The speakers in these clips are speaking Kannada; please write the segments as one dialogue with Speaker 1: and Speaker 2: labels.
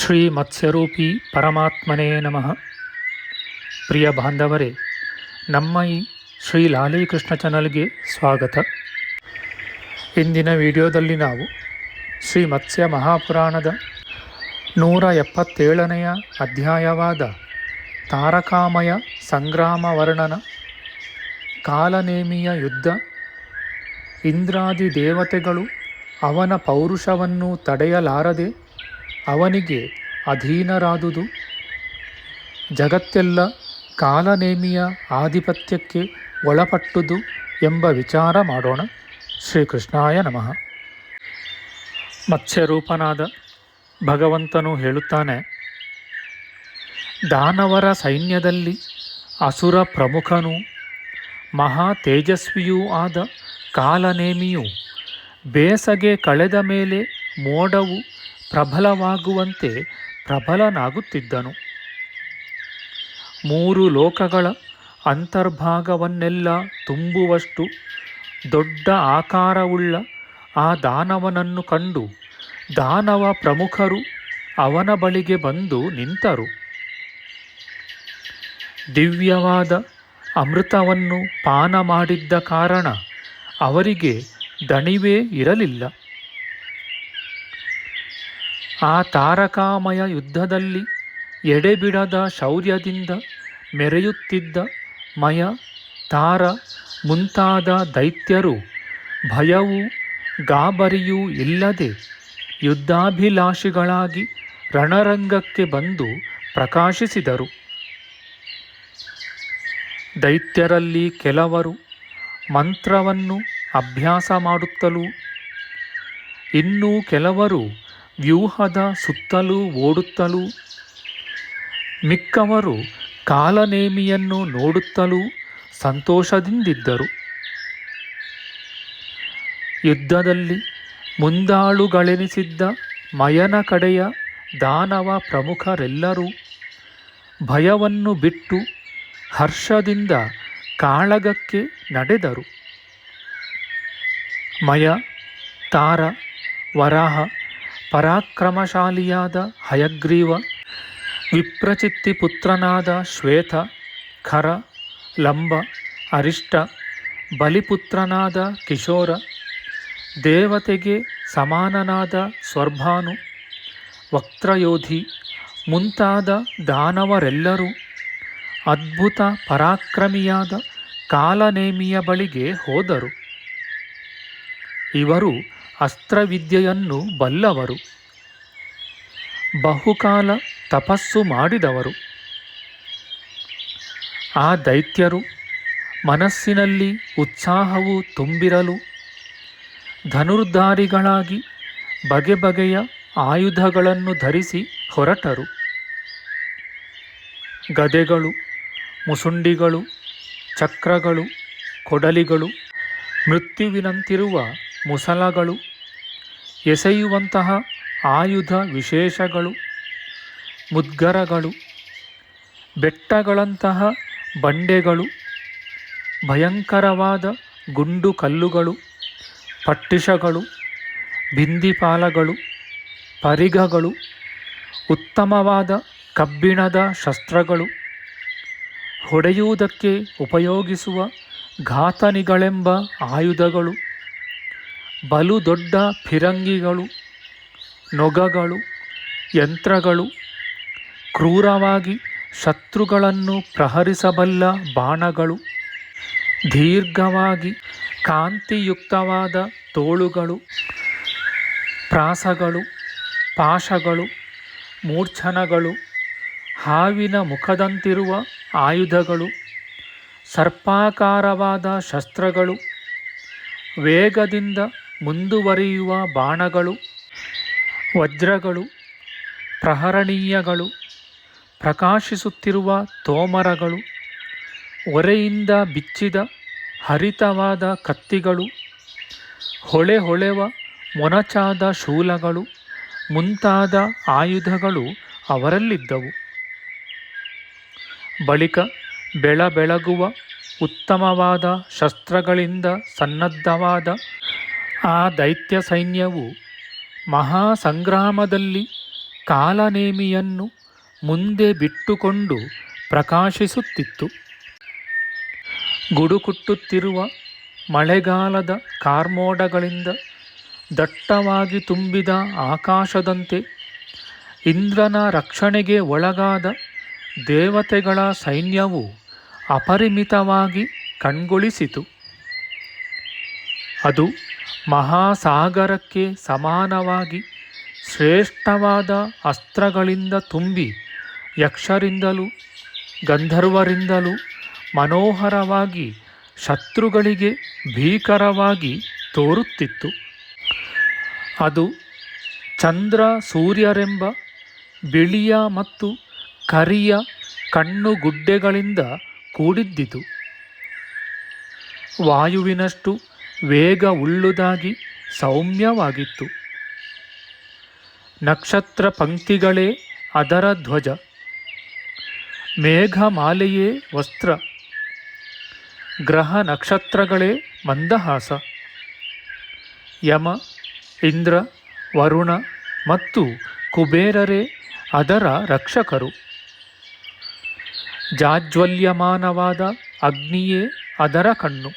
Speaker 1: ಶ್ರೀ ಮತ್ಸ್ಯರೂಪಿ ಪರಮಾತ್ಮನೇ ನಮಃ. ಪ್ರಿಯ ಬಾಂಧವರೇ, ನಮ್ಮ ಈ ಶ್ರೀ ಲಾಲೀಕೃಷ್ಣ ಚಾನಲ್ಗೆ ಸ್ವಾಗತ. ಇಂದಿನ ವಿಡಿಯೋದಲ್ಲಿ ನಾವು ಶ್ರೀ ಮತ್ಸ್ಯ ಮಹಾಪುರಾಣದ ನೂರ ಎಪ್ಪತ್ತೇಳನೆಯ ಅಧ್ಯಾಯವಾದ ತಾರಕಾಮಯ ಸಂಗ್ರಾಮ ವರ್ಣನ ಕಾಲನೇಮಿಯ ಯುದ್ಧ, ಇಂದ್ರಾದಿ ದೇವತೆಗಳು ಅವನ ಪೌರುಷವನ್ನು ತಡೆಯಲಾರದೆ ಅವನಿಗೆ ಅಧೀನರಾದುದು. ಜಗತ್ತೆಲ್ಲ ಕಾಲನೇಮಿಯ ಆಧಿಪತ್ಯಕ್ಕೆ ಒಳಪಟ್ಟುದು ಎಂಬ ವಿಚಾರ ಮಾಡೋಣ. ಶ್ರೀಕೃಷ್ಣಾಯ ನಮಃ. ಮತ್ಸ್ಯರೂಪನಾದ ಭಗವಂತನು ಹೇಳುತ್ತಾನೆ, ದಾನವರ ಸೈನ್ಯದಲ್ಲಿ ಅಸುರ ಪ್ರಮುಖನೂ ಮಹಾ ತೇಜಸ್ವಿಯೂ ಆದ ಕಾಲನೇಮಿಯು ಬೇಸಗೆ ಕಳೆದ ಮೇಲೆ ಮೋಡವು ಪ್ರಬಲವಾಗುವಂತೆ ಪ್ರಬಲನಾಗುತ್ತಿದ್ದನು. ಮೂರು ಲೋಕಗಳ ಅಂತರ್ಭಾಗವನ್ನೆಲ್ಲ ತುಂಬುವಷ್ಟು ದೊಡ್ಡ ಆಕಾರವುಳ್ಳ ಆ ದಾನವನನ್ನು ಕಂಡು ದಾನವ ಪ್ರಮುಖರು ಅವನ ಬಳಿಗೆ ಬಂದು ನಿಂತರು. ದಿವ್ಯವಾದ ಅಮೃತವನ್ನು ಪಾನ ಮಾಡಿದ್ದ ಕಾರಣ ಅವರಿಗೆ ದಣಿವೇ ಇರಲಿಲ್ಲ. ಆ ತಾರಕಾಮಯ ಯುದ್ಧದಲ್ಲಿ ಎಡೆಬಿಡದ ಶೌರ್ಯದಿಂದ ಮೆರೆಯುತ್ತಿದ್ದ ಮಯ ತಾರ ಮುಂತಾದ ದೈತ್ಯರು ಭಯವೂ ಗಾಬರಿಯೂ ಇಲ್ಲದೆ ಯುದ್ಧಾಭಿಲಾಷಿಗಳಾಗಿ ರಣರಂಗಕ್ಕೆ ಬಂದು ಪ್ರಕಾಶಿಸಿದರು. ದೈತ್ಯರಲ್ಲಿ ಕೆಲವರು ಮಂತ್ರವನ್ನು ಅಭ್ಯಾಸ ಮಾಡುತ್ತಲೂ ಇನ್ನೂ ಕೆಲವರು ವ್ಯೂಹದ ಸುತ್ತಲೂ ಓಡುತ್ತಲೂ, ಮಿಕ್ಕವರು ಕಾಲನೇಮಿಯನ್ನು ನೋಡುತ್ತಲೂ ಸಂತೋಷದಿಂದಿದ್ದರು. ಯುದ್ಧದಲ್ಲಿ ಮುಂದಾಳುಗಳೆನಿಸಿದ್ದ ಮಯನ ಕಡೆಯ ದಾನವ ಪ್ರಮುಖರೆಲ್ಲರೂ ಭಯವನ್ನು ಬಿಟ್ಟು ಹರ್ಷದಿಂದ ಕಾಳಗಕ್ಕೆ ನಡೆದರು. ಮಯ, ತಾರ, ವರಾಹ ಪರಾಕ್ರಮಶಾಲಿಯಾದ ಹಯಗ್ರೀವ, ವಿಪ್ರಚಿತ್ತಿ ಪುತ್ರನಾದ ಶ್ವೇತ, ಖರ, ಲಂಬ, ಅರಿಷ್ಟ, ಬಲಿಪುತ್ರನಾದ ಕಿಶೋರ, ದೇವತೆಗೆ ಸಮಾನನಾದ ಸ್ವರ್ಭಾನು, ವಕ್ತ್ರಯೋಧಿ, ಮುಂತಾದ ದಾನವರೆಲ್ಲರೂ ಅದ್ಭುತ ಪರಾಕ್ರಮಿಯಾದ ಕಾಲನೇಮಿಯ ಬಳಿಗೆ ಹೋದರು. ಇವರು ಅಸ್ತ್ರವಿದ್ಯೆಯನ್ನು ಬಲ್ಲವರು. ಬಹುಕಾಲ ತಪಸ್ಸು ಮಾಡಿದವರು. ಆ ದೈತ್ಯರು ಮನಸ್ಸಿನಲ್ಲಿ ಉತ್ಸಾಹವು ತುಂಬಿರಲು ಧನುರ್ಧಾರಿಗಳಾಗಿ ಬಗೆ ಬಗೆಯ ಆಯುಧಗಳನ್ನು ಧರಿಸಿ ಹೊರಟರು. ಗದೆಗಳು, ಮುಸುಂಡಿಗಳು, ಚಕ್ರಗಳು, ಕೊಡಲಿಗಳು, ಮೃತ್ಯುವಿನಂತಿರುವ ಮುಸಲಗಳು ಎಸೆಯುವಂತಹ ಆಯುಧ ವಿಶೇಷಗಳು, ಮುದ್ಗರಗಳು, ಬೆಟ್ಟಗಳಂತಹ ಬಂಡೆಗಳು, ಭಯಂಕರವಾದ ಗುಂಡು ಕಲ್ಲುಗಳು, ಪಟ್ಟಿಷಗಳು, ಬಿಂದಿಪಾಲಗಳು ಪರಿಗಗಳು ಉತ್ತಮವಾದ ಕಬ್ಬಿಣದ ಶಸ್ತ್ರಗಳು, ಹೊಡೆಯುವುದಕ್ಕೆ ಉಪಯೋಗಿಸುವ ಘಾತನಿಗಳೆಂಬ ಆಯುಧಗಳು. ಬಲು ದೊಡ್ಡ ಫಿರಂಗಿಗಳು, ನೊಗಗಳು, ಯಂತ್ರಗಳು, ಕ್ರೂರವಾಗಿ ಶತ್ರುಗಳನ್ನು ಪ್ರಹರಿಸಬಲ್ಲ ಬಾಣಗಳು, ದೀರ್ಘವಾಗಿ ಕಾಂತಿಯುಕ್ತವಾದ ತೋಳುಗಳು, ಪ್ರಾಸಗಳು, ಪಾಶಗಳು, ಮೂರ್ಛನಗಳು, ಹಾವಿನ ಮುಖದಂತಿರುವ ಆಯುಧಗಳು, ಸರ್ಪಾಕಾರವಾದ ಶಸ್ತ್ರಗಳು, ವೇಗದಿಂದ ಮುಂದುವರಿಯುವ ಬಾಣಗಳು, ವಜ್ರಗಳು, ಪ್ರಹರಣೀಯಗಳು, ಪ್ರಕಾಶಿಸುತ್ತಿರುವ ತೋಮರಗಳು, ಒರೆಯಿಂದ ಬಿಚ್ಚಿದ ಹರಿತವಾದ ಕತ್ತಿಗಳು, ಹೊಳೆ ಹೊಳೆವ ಮೊನಚಾದ ಶೂಲಗಳು, ಮುಂತಾದ ಆಯುಧಗಳು ಅವರಲ್ಲಿದ್ದವು. ಬಳಿಕ ಬೆಳಬೆಳಗುವ ಉತ್ತಮವಾದ ಶಸ್ತ್ರಗಳಿಂದ ಸನ್ನದ್ಧವಾದ ಆ ದೈತ್ಯ ಸೈನ್ಯವು ಮಹಾಸಂಗ್ರಾಮದಲ್ಲಿ ಕಾಲನೇಮಿಯನ್ನು ಮುಂದೆ ಬಿಟ್ಟುಕೊಂಡು ಪ್ರಕಾಶಿಸುತ್ತಿತ್ತು. ಗುಡುಕುಟ್ಟುತ್ತಿರುವ ಮಳೆಗಾಲದ ಕಾರ್ಮೋಡಗಳಿಂದ ದಟ್ಟವಾಗಿ ತುಂಬಿದ ಆಕಾಶದಂತೆ ಇಂದ್ರನ ರಕ್ಷಣೆಗೆ ಒಳಗಾದ ದೇವತೆಗಳ ಸೈನ್ಯವು ಅಪರಿಮಿತವಾಗಿ ಕಣ್ಗೊಳಿಸಿತು. ಅದು ಮಹಾಸಾಗರಕ್ಕೆ ಸಮಾನವಾಗಿ ಶ್ರೇಷ್ಠವಾದ ಅಸ್ತ್ರಗಳಿಂದ ತುಂಬಿ ಯಕ್ಷರಿಂದಲೂ ಗಂಧರ್ವರಿಂದಲೂ ಮನೋಹರವಾಗಿ ಶತ್ರುಗಳಿಗೆ ಭೀಕರವಾಗಿ ತೋರುತ್ತಿತ್ತು. ಅದು ಚಂದ್ರ ಸೂರ್ಯರೆಂಬ ಬಿಳಿಯ ಮತ್ತು ಕರಿಯ ಕಣ್ಣುಗುಡ್ಡೆಗಳಿಂದ ಕೂಡಿದ್ದಿತು. ವಾಯುವಿನಷ್ಟು ವೇಗ ಉಳ್ಳುದಾಗಿ ಸೌಮ್ಯವಾಗಿತ್ತು. ನಕ್ಷತ್ರ ಪಂಕ್ತಿಗಳೇ ಅದರ ಧ್ವಜ. ಮೇಘಮಾಲೆಯೇ ವಸ್ತ್ರ. ಗ್ರಹ ನಕ್ಷತ್ರಗಳೇ ಮಂದಹಾಸ. ಯಮ, ಇಂದ್ರ, ವರುಣ ಮತ್ತು ಕುಬೇರರೇ ಅದರ ರಕ್ಷಕರು. ಜಾಜ್ವಲ್ಯಮಾನವಾದ ಅಗ್ನಿಯೇ ಅದರ ಕಣ್ಣು.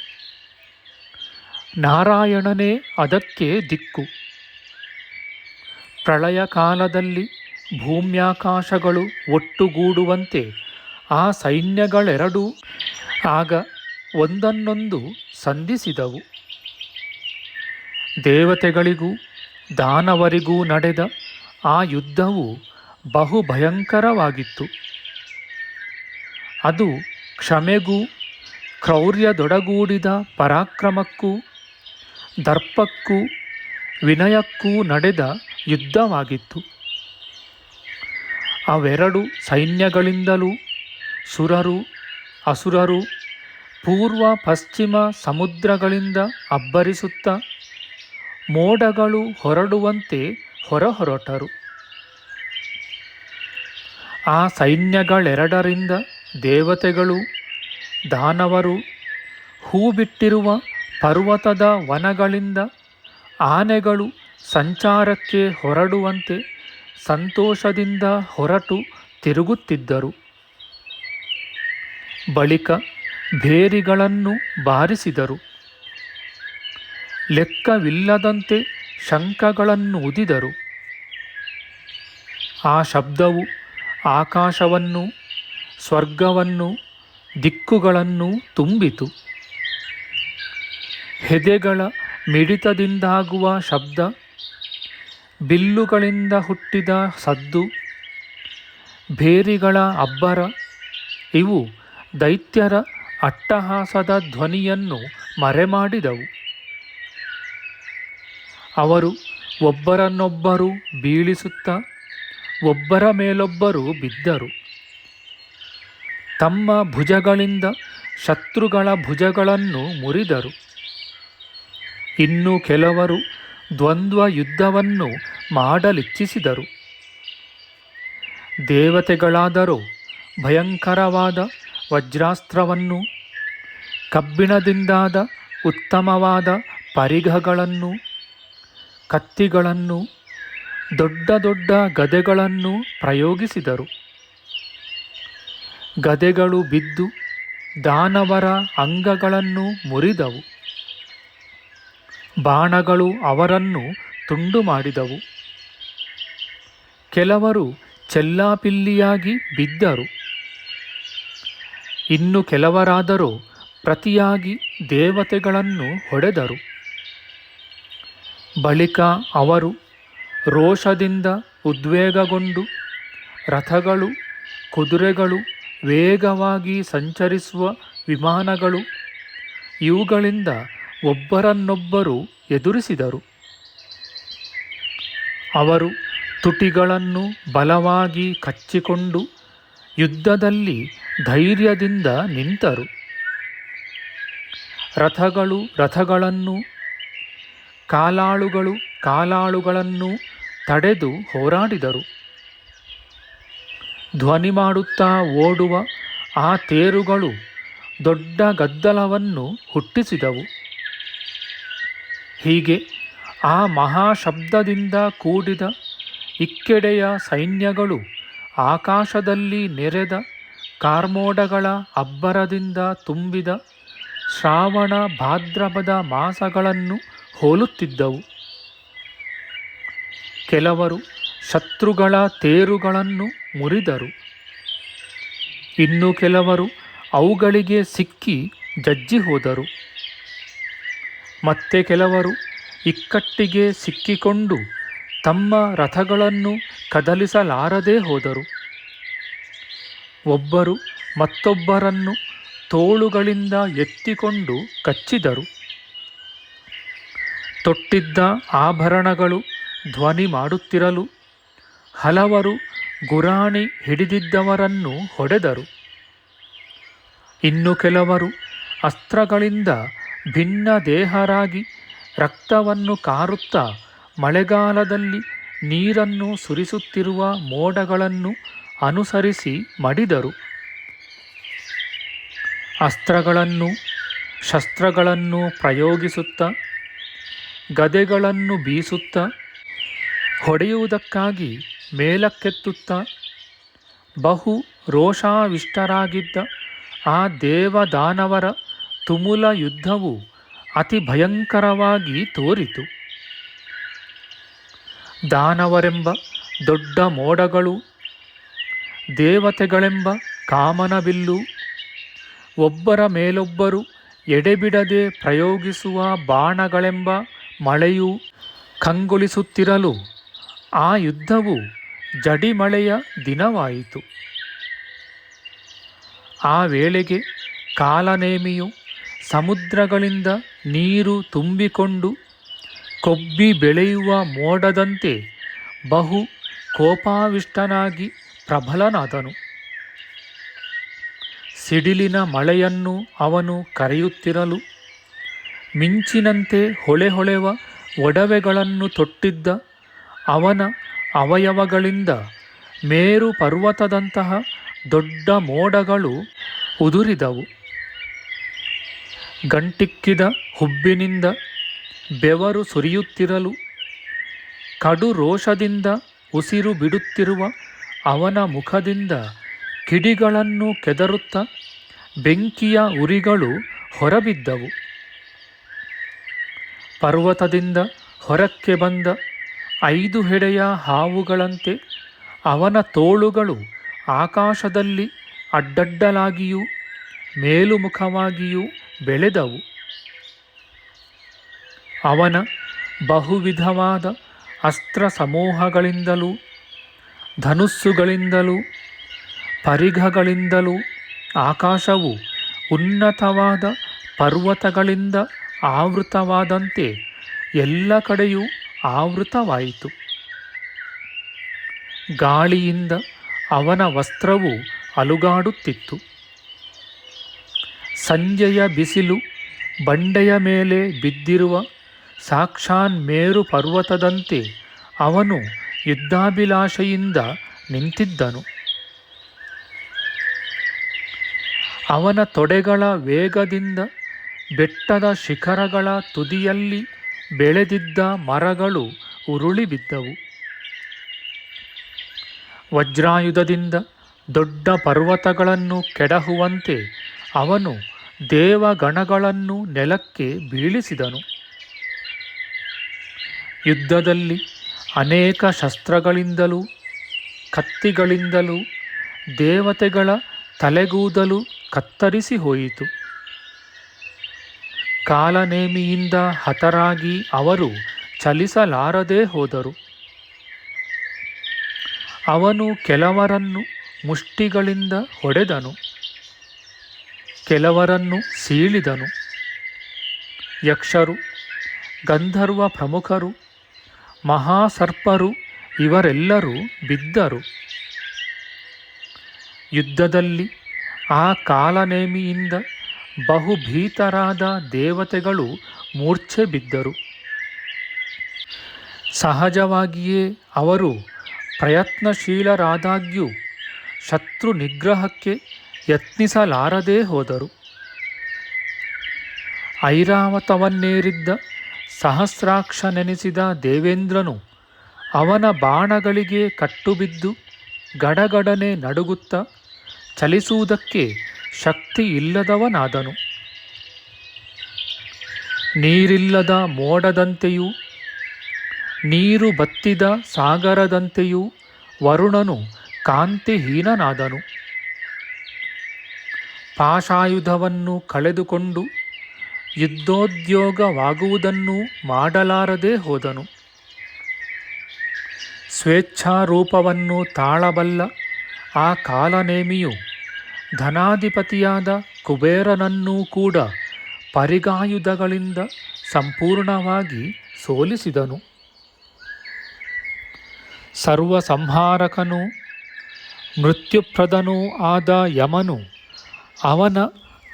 Speaker 1: ನಾರಾಯಣನೇ ಅದಕ್ಕೆ ದಿಕ್ಕು. ಪ್ರಳಯ ಕಾಲದಲ್ಲಿ ಭೂಮ್ಯಾಕಾಶಗಳು ಒಟ್ಟುಗೂಡುವಂತೆ ಆ ಸೈನ್ಯಗಳೆರಡೂ ಆಗ ಒಂದನ್ನೊಂದು ಸಂಧಿಸಿದವು. ದೇವತೆಗಳಿಗೂ ದಾನವರಿಗೂ ನಡೆದ ಆ ಯುದ್ಧವು ಬಹು ಭಯಂಕರವಾಗಿತ್ತು ಅದು ಕ್ಷಮೆಗೂ, ಕ್ರೌರ್ಯದೊಡಗೂಡಿದ ಪರಾಕ್ರಮಕ್ಕೂ ದರ್ಪಕ್ಕೂ ವಿನಯಕ್ಕೂ ನಡೆದ ಯುದ್ಧವಾಗಿತ್ತು. ಅವೆರಡು ಸೈನ್ಯಗಳಿಂದಲೂ ಸುರರು, ಅಸುರರು, ಪೂರ್ವ, ಪಶ್ಚಿಮ ಸಮುದ್ರಗಳಿಂದ ಅಬ್ಬರಿಸುತ್ತ ಮೋಡಗಳು ಹೊರಡುವಂತೆ ಹೊರಹೊರಟರು. ಆ ಸೈನ್ಯಗಳೆರಡರಿಂದ ದೇವತೆಗಳು, ದಾನವರು ಹೂ ಬಿಟ್ಟಿರುವ ಪರ್ವತದ ವನಗಳಿಂದ ಆನೆಗಳು ಸಂಚಾರಕ್ಕೆ ಹೊರಡುವಂತೆ ಸಂತೋಷದಿಂದ ಹೊರಟು ತಿರುಗುತ್ತಿದ್ದರು. ಬಳಿಕ ಭೇರಿಗಳನ್ನು ಬಾರಿಸಿದರು. ಲೆಕ್ಕವಿಲ್ಲದಂತೆ ಶಂಖಗಳನ್ನು ಉದಿದರು. ಆ ಶಬ್ದವು ಆಕಾಶವನ್ನು, ಸ್ವರ್ಗವನ್ನು, ದಿಕ್ಕುಗಳನ್ನು ತುಂಬಿತು. ಹೆದೆಗಳ ಮಿಡಿತದಿಂದಾಗುವ ಶಬ್ದ, ಬಿಲ್ಲುಗಳಿಂದ ಹುಟ್ಟಿದ ಸದ್ದು, ಭೇರಿಗಳ ಅಬ್ಬರ, ಇವು ದೈತ್ಯರ ಅಟ್ಟಹಾಸದ ಧ್ವನಿಯನ್ನು ಮರೆಮಾಡಿದವು. ಅವರು ಒಬ್ಬರನ್ನೊಬ್ಬರು ಬೀಳಿಸುತ್ತಾ ಒಬ್ಬರ ಮೇಲೊಬ್ಬರು ಬಿದ್ದರು. ತಮ್ಮ ಭುಜಗಳಿಂದ ಶತ್ರುಗಳ ಭುಜಗಳನ್ನು ಮುರಿದರು. ಇನ್ನು ಕೆಲವರು ದ್ವಂದ್ವ ಯುದ್ಧವನ್ನು ಮಾಡಲಿಚ್ಛಿಸಿದರು. ದೇವತೆಗಳಾದರೂ ಭಯಂಕರವಾದ ವಜ್ರಾಸ್ತ್ರವನ್ನು, ಕಬ್ಬಿಣದಿಂದಾದ ಉತ್ತಮವಾದ ಪರಿಘಗಳನ್ನು, ಕತ್ತಿಗಳನ್ನು, ದೊಡ್ಡ ದೊಡ್ಡ ಗದೆಗಳನ್ನು ಪ್ರಯೋಗಿಸಿದರು. ಗದೆಗಳು ಬಿದ್ದು ದಾನವರ ಅಂಗಗಳನ್ನು ಮುರಿದವು. ಬಾಣಗಳು ಅವರನ್ನು ತುಂಡು ಮಾಡಿದವು ಕೆಲವರು ಚೆಲ್ಲಾಪಿಲ್ಲಿಯಾಗಿ ಬಿದ್ದರು. ಇನ್ನು ಕೆಲವರಾದರೂ ಪ್ರತಿಯಾಗಿ ದೇವತೆಗಳನ್ನು ಹೊಡೆದರು. ಬಳಿಕ ಅವರು ರೋಷದಿಂದ ಉದ್ವೇಗಗೊಂಡು ರಥಗಳು, ಕುದುರೆಗಳು ವೇಗವಾಗಿ ಸಂಚರಿಸುವ ವಿಮಾನಗಳು, ಇವುಗಳಿಂದ ಒಬ್ಬರನ್ನೊಬ್ಬರು ಎದುರಿಸಿದರು. ಅವರು ತುಟಿಗಳನ್ನು ಬಲವಾಗಿ ಕಚ್ಚಿಕೊಂಡು ಯುದ್ಧದಲ್ಲಿ ಧೈರ್ಯದಿಂದ ನಿಂತರು. ರಥಗಳು ರಥಗಳನ್ನು, ಕಾಲಾಳುಗಳು ಕಾಲಾಳುಗಳನ್ನು ತಡೆದು ಹೋರಾಡಿದರು. ಧ್ವನಿ ಮಾಡುತ್ತಾ ಓಡುವ ಆ ತೇರುಗಳು ದೊಡ್ಡ ಗದ್ದಲವನ್ನು ಹುಟ್ಟಿಸಿದವು. ಹೀಗೆ ಆ ಮಹಾಶಬ್ದದಿಂದ ಕೂಡಿದ ಇಕ್ಕೆಡೆಯ ಸೈನ್ಯಗಳು ಆಕಾಶದಲ್ಲಿ ನೆರೆದ ಕಾರ್ಮೋಡಗಳ ಅಬ್ಬರದಿಂದ ತುಂಬಿದ ಶ್ರಾವಣ ಭಾದ್ರಪದ ಮಾಸಗಳನ್ನು ಹೋಲುತ್ತಿದ್ದವು. ಕೆಲವರು ಶತ್ರುಗಳ ತೇರುಗಳನ್ನು ಮುರಿದರು. ಇನ್ನು ಕೆಲವರು ಅವುಗಳಿಗೆ ಸಿಕ್ಕಿ ಜಜ್ಜಿ ಹೋದರು. ಮತ್ತೆ ಕೆಲವರು ಇಕ್ಕಟ್ಟಿಗೆ ಸಿಕ್ಕಿಕೊಂಡು ತಮ್ಮ ರಥಗಳನ್ನು ಕದಲಿಸಲಾರದೇ ಹೋದರು. ಒಬ್ಬರು ಮತ್ತೊಬ್ಬರನ್ನು ತೋಳುಗಳಿಂದ ಎತ್ತಿಕೊಂಡು ಕಚ್ಚಿದರು. ತೊಟ್ಟಿದ್ದ ಆಭರಣಗಳು ಧ್ವನಿ ಮಾಡುತ್ತಿರಲು ಹಲವರು ಗುರಾಣಿ ಹಿಡಿದಿದ್ದವರನ್ನು ಹೊಡೆದರು. ಇನ್ನು ಕೆಲವರು ಅಸ್ತ್ರಗಳಿಂದ ಭಿನ್ನ ದೇಹರಾಗಿ ರಕ್ತವನ್ನು ಕಾರುತ್ತಾ ಮಳೆಗಾಲದಲ್ಲಿ ನೀರನ್ನು ಸುರಿಸುತ್ತಿರುವ ಮೋಡಗಳನ್ನು ಅನುಸರಿಸಿ ಮಡಿದರು. ಅಸ್ತ್ರಗಳನ್ನು, ಶಸ್ತ್ರಗಳನ್ನು ಪ್ರಯೋಗಿಸುತ್ತ, ಗದೆಗಳನ್ನು ಬೀಸುತ್ತ, ಹೊಡೆಯುವುದಕ್ಕಾಗಿ ಮೇಲಕ್ಕೆತ್ತುತ್ತ, ಬಹು ರೋಷಾವಿಷ್ಟರಾಗಿದ್ದ ಆ ದೇವದಾನವರ ತುಮುಲ ಯುದ್ಧವು ಅತಿ ಭಯಂಕರವಾಗಿ ತೋರಿತು. ದಾನವರೆಂಬ ದೊಡ್ಡ ಮೋಡಗಳು, ದೇವತೆಗಳೆಂಬ ಕಾಮನಬಿಲ್ಲು ಒಬ್ಬರ ಮೇಲೊಬ್ಬರು ಎಡೆಬಿಡದೆ ಪ್ರಯೋಗಿಸುವ ಬಾಣಗಳೆಂಬ ಮಳೆಯು ಕಂಗೊಳಿಸುತ್ತಿರಲು ಆ ಯುದ್ಧವು ಜಡಿಮಳೆಯ ದಿನವಾಯಿತು. ಆ ವೇಳೆಗೆ ಕಾಲನೇಮಿಯು ಸಮುದ್ರಗಳಿಂದ ನೀರು ತುಂಬಿಕೊಂಡು ಕೊಬ್ಬಿ ಬೆಳೆಯುವ ಮೋಡದಂತೆ ಬಹು ಕೋಪಾವಿಷ್ಟನಾಗಿ ಪ್ರಬಲನಾದನು. ಸಿಡಿಲಿನ ಮಳೆಯನ್ನು ಅವನು ಕರೆಯುತ್ತಿರಲು ಮಿಂಚಿನಂತೆ ಹೊಳೆ ಹೊಳೆವ ಒಡವೆಗಳನ್ನು ತೊಟ್ಟಿದ್ದ ಅವನ ಅವಯವಗಳಿಂದ ಮೇರು ಪರ್ವತದಂತಹ ದೊಡ್ಡ ಮೋಡಗಳು ಉದುರಿದವು. ಗಂಟಿಕ್ಕಿದ ಹುಬ್ಬಿನಿಂದ ಬೆವರು ಸುರಿಯುತ್ತಿರಲು ಕಡು ರೋಷದಿಂದ ಉಸಿರು ಬಿಡುತ್ತಿರುವ ಅವನ ಮುಖದಿಂದ ಕಿಡಿಗಳನ್ನು ಕೆದರುತ್ತ ಬೆಂಕಿಯ ಉರಿಗಳು ಹೊರಬಿದ್ದವು. ಪರ್ವತದಿಂದ ಹೊರಕ್ಕೆ ಬಂದ ಐದು ಹೆಡೆಯ ಹಾವುಗಳಂತೆ ಅವನ ತೋಳುಗಳು ಆಕಾಶದಲ್ಲಿ ಅಡ್ಡಡ್ಡಲಾಗಿಯೂ ಮೇಲುಮುಖವಾಗಿಯೂ ಬೆಳೆದವು. ಅವನ ಬಹುವಿಧವಾದ ಅಸ್ತ್ರ ಸಮೂಹಗಳಿಂದಲೂ ಧನುಸ್ಸುಗಳಿಂದಲೂ, ಪರಿಘಗಳಿಂದಲೂ, ಆಕಾಶವು ಉನ್ನತವಾದ ಪರ್ವತಗಳಿಂದ ಆವೃತವಾದಂತೆ ಎಲ್ಲ ಕಡೆಯೂ ಆವೃತವಾಯಿತು. ಗಾಳಿಯಿಂದ ಅವನ ವಸ್ತ್ರವು ಅಲುಗಾಡುತ್ತಿತ್ತು. ಸಂಜೆಯ ಬಿಸಿಲು ಬಂಡೆಯ ಮೇಲೆ ಬಿದ್ದಿರುವ ಸಾಕ್ಷಾನ್ ಮೇರು ಪರ್ವತದಂತೆ ಅವನು ಯುದ್ಧಾಭಿಲಾಷೆಯಿಂದ ನಿಂತಿದ್ದನು. ಅವನ ತೊಡೆಗಳ ವೇಗದಿಂದ ಬೆಟ್ಟದ ಶಿಖರಗಳ ತುದಿಯಲ್ಲಿ ಬೆಳೆದಿದ್ದ ಮರಗಳು ಉರುಳಿ ಬಿದ್ದವು ವಜ್ರಾಯುಧದಿಂದ ದೊಡ್ಡ ಪರ್ವತಗಳನ್ನು ಕೆಡಹುವಂತೆ ಅವನು ದೇವಗಣಗಳನ್ನು ನೆಲಕ್ಕೆ ಬೀಳಿಸಿದನು. ಯುದ್ಧದಲ್ಲಿ ಅನೇಕ ಶಸ್ತ್ರಗಳಿಂದಲೂ, ಕತ್ತಿಗಳಿಂದಲೂ, ದೇವತೆಗಳ ತಲೆಗೂದಲು ಕತ್ತರಿಸಿ ಹೋಯಿತು. ಕಾಲನೇಮಿಯಿಂದ ಹತರಾಗಿ ಅವರು ಚಲಿಸಲಾರದೆ ಹೋದರು. ಅವನು ಕೆಲವರನ್ನು ಮುಷ್ಟಿಗಳಿಂದ ಹೊಡೆದನು. ಕೆಲವರನ್ನು ಸೀಳಿದನು. ಯಕ್ಷರು, ಗಂಧರ್ವ ಪ್ರಮುಖರು, ಮಹಾಸರ್ಪರು ಇವರೆಲ್ಲರೂ ಬಿದ್ದರು. ಯುದ್ಧದಲ್ಲಿ ಆ ಕಾಲನೇಮಿಯಿಂದ ಬಹುಭೀತರಾದ ದೇವತೆಗಳು ಮೂರ್ಛೆ ಬಿದ್ದರು. ಸಹಜವಾಗಿಯೇ ಅವರು ಪ್ರಯತ್ನಶೀಲರಾದಾಗ್ಯೂ ಶತ್ರು ನಿಗ್ರಹಕ್ಕೆ ಯತ್ನಿಸಲಾರದೇ ಹೋದರು. ಐರಾವತವನ್ನೇರಿದ್ದ ಸಹಸ್ರಾಕ್ಷನೆನಿಸಿದ ದೇವೇಂದ್ರನು ಅವನ ಬಾಣಗಳಿಗೆ ಕಟ್ಟುಬಿದ್ದು ಗಡಗಡನೆ ನಡುಗುತ್ತ ಚಲಿಸುವುದಕ್ಕೆ ಶಕ್ತಿ ಇಲ್ಲದವನಾದನು. ನೀರಿಲ್ಲದ ಮೋಡದಂತೆಯೂ, ನೀರು ಬತ್ತಿದ ಸಾಗರದಂತೆಯೂ ವರುಣನು ಕಾಂತಿಹೀನನಾದನು. ಪಾಶಾಯುಧವನ್ನು ಕಳೆದುಕೊಂಡು ಯುದ್ಧೋದ್ಯೋಗವಾಗುವುದನ್ನು ಮಾಡಲಾರದೆ ಹೋದನು. ಸ್ವೇಚ್ಛಾರೂಪವನ್ನು ತಾಳಬಲ್ಲ ಆ ಕಾಲನೇಮಿಯು ಧನಾಧಿಪತಿಯಾದ ಕುಬೇರನನ್ನೂ ಕೂಡ ಪರಿಗಾಯುಧಗಳಿಂದ ಸಂಪೂರ್ಣವಾಗಿ ಸೋಲಿಸಿದನು. ಸರ್ವಸಂಹಾರಕನೂ ಮೃತ್ಯುಪ್ರದನೂ ಆದ ಯಮನು ಅವನ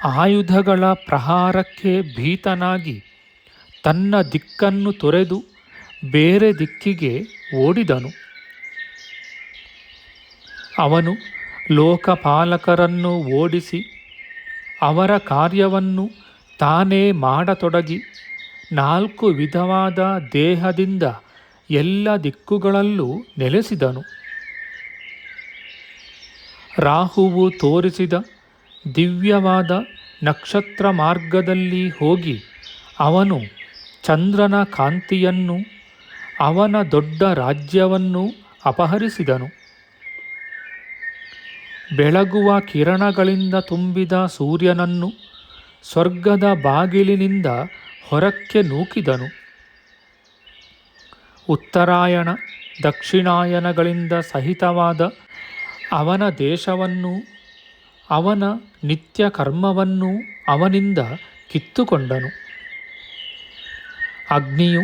Speaker 1: ಆಯುಧಗಳ ಪ್ರಹಾರಕ್ಕೆ ಭೀತನಾಗಿ ತನ್ನ ದಿಕ್ಕನ್ನು ತೊರೆದು ಬೇರೆ ದಿಕ್ಕಿಗೆ ಓಡಿದನು. ಅವನು ಲೋಕಪಾಲಕರನ್ನು ಓಡಿಸಿ ಅವರ ಕಾರ್ಯವನ್ನು ತಾನೇ ಮಾಡತೊಡಗಿ ನಾಲ್ಕು ವಿಧವಾದ ದೇಹದಿಂದ ಎಲ್ಲ ದಿಕ್ಕುಗಳಲ್ಲೂ ನೆಲೆಸಿದನು. ರಾಹುವು ತೋರಿಸಿದ ದಿವ್ಯವಾದ ನಕ್ಷತ್ರ ಮಾರ್ಗದಲ್ಲಿ ಹೋಗಿ ಅವನು ಚಂದ್ರನ ಕಾಂತಿಯನ್ನು, ಅವನ ದೊಡ್ಡ ರಾಜ್ಯವನ್ನು ಅಪಹರಿಸಿದನು. ಬೆಳಗುವ ಕಿರಣಗಳಿಂದ ತುಂಬಿದ ಸೂರ್ಯನನ್ನು ಸ್ವರ್ಗದ ಬಾಗಿಲಿನಿಂದ ಹೊರಕ್ಕೆ ನೂಕಿದನು. ಉತ್ತರಾಯಣ, ದಕ್ಷಿಣಾಯನಗಳಿಂದ ಸಹಿತವಾದ ಅವನ ದೇಶವನ್ನು ಅವನ ನಿತ್ಯ ಕರ್ಮವನ್ನು ಅವನಿಂದ ಕಿತ್ತುಕೊಂಡನು. ಅಗ್ನಿಯು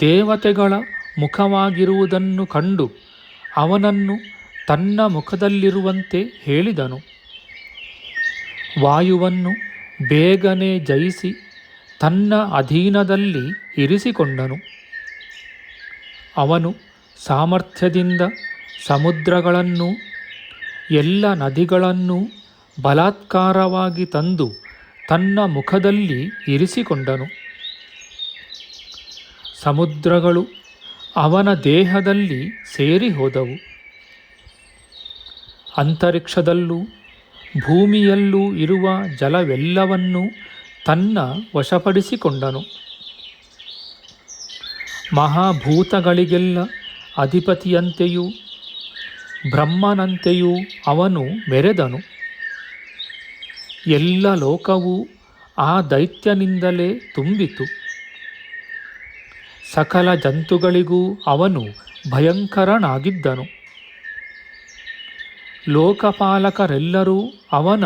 Speaker 1: ದೇವತೆಗಳ ಮುಖವಾಗಿರುವುದನ್ನು ಕಂಡು ಅವನನ್ನು ತನ್ನ ಮುಖದಲ್ಲಿರುವಂತೆ ಹೇಳಿದನು. ವಾಯುವನ್ನು ಬೇಗನೆ ಜಯಿಸಿ ತನ್ನ ಅಧೀನದಲ್ಲಿ ಇರಿಸಿಕೊಂಡನು. ಅವನು ಸಾಮರ್ಥ್ಯದಿಂದ ಸಮುದ್ರಗಳನ್ನು, ಎಲ್ಲ ನದಿಗಳನ್ನು ಬಲಾತ್ಕಾರವಾಗಿ ತಂದು ತನ್ನ ಮುಖದಲ್ಲಿ ಇರಿಸಿಕೊಂಡನು. ಸಮುದ್ರಗಳು ಅವನ ದೇಹದಲ್ಲಿ ಸೇರಿ ಹೋದವು. ಅಂತರಿಕ್ಷದಲ್ಲೂ ಭೂಮಿಯಲ್ಲೂ ಇರುವ ಜಲವೆಲ್ಲವನ್ನೂ ತನ್ನ ವಶಪಡಿಸಿಕೊಂಡನು. ಮಹಾಭೂತಗಳಿಗೆಲ್ಲ ಅಧಿಪತಿಯಂತೆಯೂ ಬ್ರಹ್ಮನಂತೆಯೂ ಅವನು ಮೆರೆದನು. ಎಲ್ಲ ಲೋಕವೂ ಆ ದೈತ್ಯನಿಂದಲೇ ತುಂಬಿತು. ಸಕಲ ಜಂತುಗಳಿಗೂ ಅವನು ಭಯಂಕರನಾಗಿದ್ದನು. ಲೋಕಪಾಲಕರೆಲ್ಲರೂ ಅವನ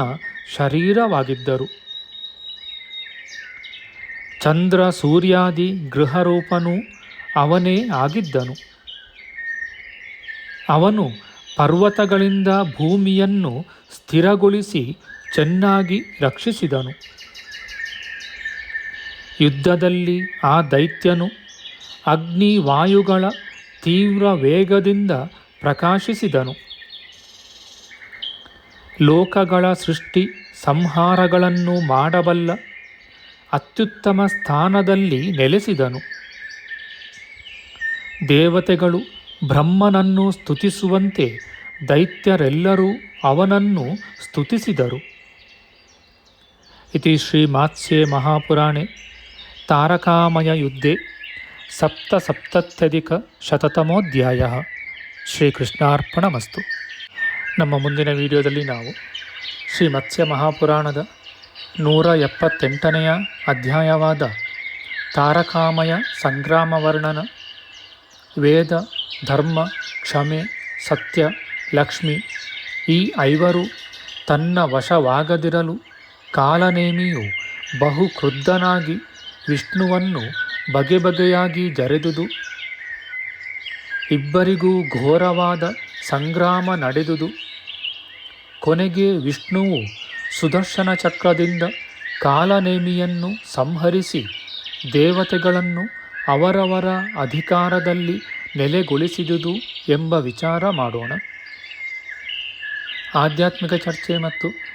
Speaker 1: ಶರೀರವಾಗಿದ್ದರು. ಚಂದ್ರ ಸೂರ್ಯಾದಿ ಗೃಹರೂಪನೂ ಅವನೇ ಆಗಿದ್ದನು. ಅವನು ಪರ್ವತಗಳಿಂದ ಭೂಮಿಯನ್ನು ಸ್ಥಿರಗೊಳಿಸಿ ಚೆನ್ನಾಗಿ ರಕ್ಷಿಸಿದನು. ಯುದ್ಧದಲ್ಲಿ ಆ ದೈತ್ಯನು ಅಗ್ನಿ ವಾಯುಗಳ ತೀವ್ರ ವೇಗದಿಂದ ಪ್ರಕಾಶಿಸಿದನು. ಲೋಕಗಳ ಸೃಷ್ಟಿ ಸಂಹಾರಗಳನ್ನು ಮಾಡಬಲ್ಲ ಅತ್ಯುತ್ತಮ ಸ್ಥಾನದಲ್ಲಿ ನೆಲೆಸಿದನು. ದೇವತೆಗಳು ಬ್ರಹ್ಮನನ್ನು ಸ್ತುತಿಸುವಂತೆ ದೈತ್ಯರೆಲ್ಲರೂ ಅವನನ್ನು ಸ್ತುತಿಸಿದರು. ಇತಿ ಶ್ರೀಮಾತ್ಸ್ಯೆ ಮಹಾಪುರಾಣೆ ತಾರಕಾಮಯ ಯುದ್ಧೆ ಸಪ್ತಸಪ್ತತ್ಯಧಿಕ ಶತತಮೋಧ್ಯಾಯ ಶ್ರೀಕೃಷ್ಣಾರ್ಪಣಮಸ್ತು ನಮ್ಮ ಮುಂದಿನ ವಿಡಿಯೋದಲ್ಲಿ ನಾವು ಶ್ರೀ ಮತ್ಸ್ಯ ಮಹಾಪುರಾಣದ ನೂರ ಎಪ್ಪತ್ತೆಂಟನೆಯ ಅಧ್ಯಾಯವಾದ ತಾರಕಾಮಯ ಸಂಗ್ರಾಮ ವರ್ಣನ ವೇದ, ಧರ್ಮ, ಕ್ಷಮೆ, ಸತ್ಯ, ಲಕ್ಷ್ಮಿ ಈ ಐವರು ತನ್ನ ವಶವಾಗದಿರಲು ಕಾಲನೇಮಿಯು ಬಹು ಕ್ರುದ್ಧನಾಗಿ ವಿಷ್ಣುವನ್ನು ಬಗೆ ಬಗೆಯಾಗಿ ಜರೆದುದು. ಇಬ್ಬರಿಗೂ ಘೋರವಾದ ಸಂಗ್ರಾಮ ನಡೆದುದು. ಕೊನೆಗೆ ವಿಷ್ಣುವು ಸುದರ್ಶನ ಚಕ್ರದಿಂದ ಕಾಲನೇಮಿಯನ್ನು ಸಂಹರಿಸಿ ದೇವತೆಗಳನ್ನು ಅವರವರ ಅಧಿಕಾರದಲ್ಲಿ ನೆಲೆಗೊಳಿಸಿದುದು ಎಂಬ ವಿಚಾರ ಮಾಡೋಣ. ಆಧ್ಯಾತ್ಮಿಕ ಚರ್ಚೆ ಮತ್ತು